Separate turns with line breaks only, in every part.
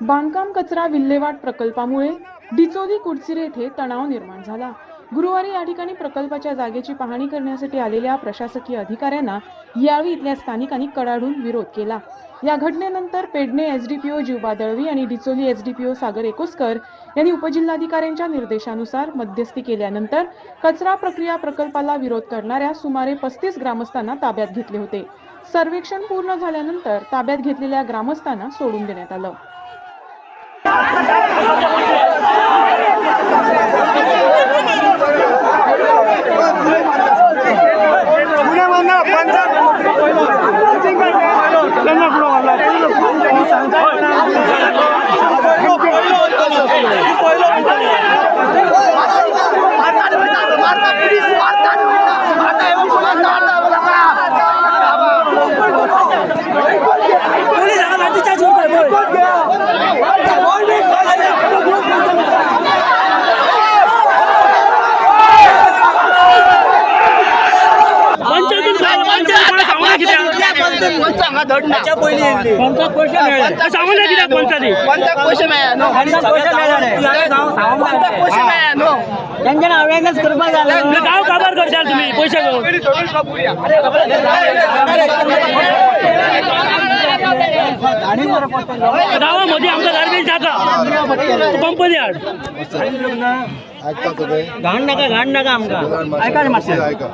बांधकाम कचरा विल्हेवाट प्रकल्पामुळे डिचोली कुडचिर येथे तणाव निर्माण झाला. गुरुवारी या ठिकाणी प्रकल्पाच्या जागेची पाहणी करण्यासाठी आलेल्या प्रशासकीय अधिकाऱ्यांना यावेळी इथल्या स्थानिकांनी कडाडून विरोध केला. या घटनेनंतर पेडणे एसडीपीओ जीवबा दळवी आणि डिचोली एसडीपीओ सागर एकोस्कर यांनी उपजिल्हाधिकाऱ्यांच्या निर्देशानुसार मध्यस्थी केल्यानंतर कचरा प्रक्रिया प्रकल्पाला विरोध करणाऱ्या सुमारे पस्तीस ग्रामस्थांना ताब्यात घेतले होते. सर्वेक्षण पूर्ण झाल्यानंतर ताब्यात घेतलेल्या ग्रामस्थांना सोडून देण्यात आलं.
감사합니다.
त्याच्या पयलीं येयल्ली.
पंचायत पैसे मिळाले सांगू ना कित्याक पंचायती
पंचाक पयशे मेळ्ळा न्हू पंचाक पयशे मेळ्ळा न्हू
त्यांच्या नाव्यानच करपाक
आपलं गाव काबार करशाल तुम्ही पैसे घेऊन गावामध्ये आमचा गार्बेज टाका तो पंप द्या
ऐकता तुम्ही
घाण नाका घाण नाका आमकां
ऐका ऐका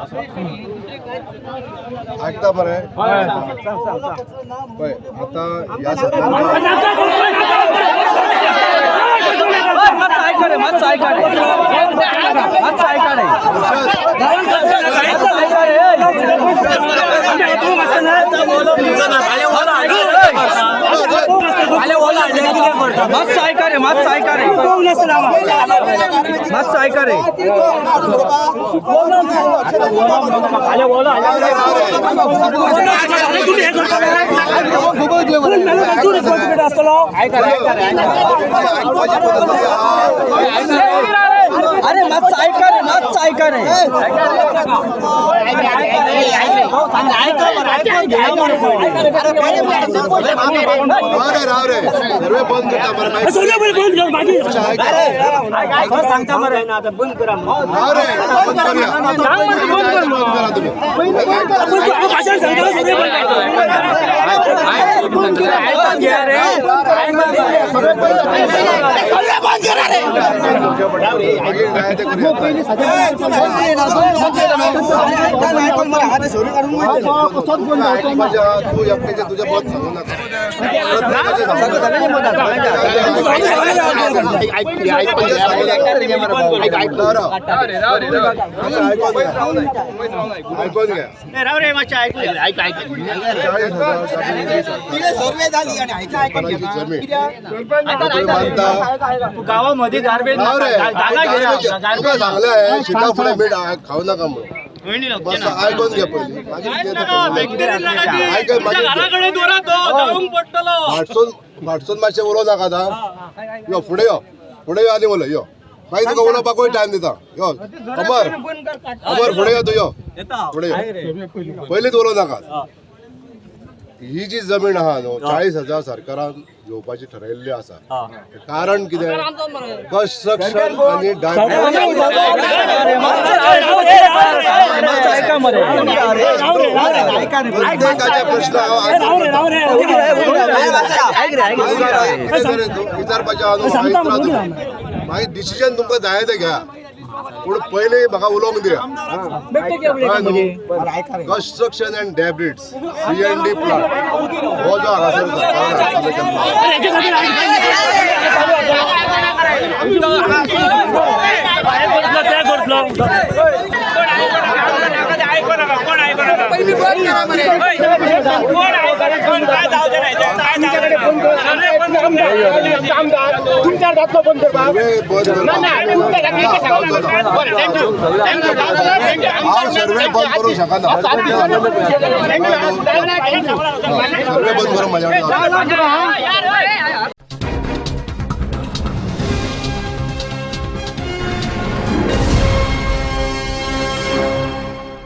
ऐकता बरे पळय आता या संदर्भात
मातसो ऐका रे मातसो ऐका रे मातसो ऐका रे अरे मातसो ऐका रे मातसो ऐका रे
राव रे राव रे सर्वे बंद करता बरं माहिती
सोन्यावर बंद कर बाकी
सांगता मरे ना आता बंद करा
राव रे बंद करूया बंद करा तुम्ही
भाषण सांगता सगळे बंद कर.
मागे काय ते करूया ऐकमाझ्या तू एकट्याच्या तुझ्या मत सांगू नका
गावामध्ये गार्बेज
तुका सांगलंय खाऊ नका म्हणून बस ऐकून घ्या पहिले. फाटसून फाटसून मातशें उलोव नाका आतां? यो फुडें यो. फुडें यो आनी उलय यो. मागीर तुका उलोवपाकूय टायम दिता. यो अमर. अमर फुडें यो तूं यो. फुडें यो. पयलींच उलोव नाका ही जी जमीन आहा न्हू चाळीस हजार सरकारान घेवपाची ठरयल्ली आसा. कारण कितें? कन्स्ट्रक्शन आनी प्रत्येकाचे प्रश्न विचारपाचे. मागीर डिसिजन तुमकां जाय तें घ्या. पूण पयलीं म्हाका उलोवंक दिया construction and debris C N D plant हो जो हांगासर सरकारान स्थापन केला.
काय करतलो
सर्वे बंद हांव सर्वे बंद करूंक शकना सर्वे बंद करूंक म्हाज्या कडेन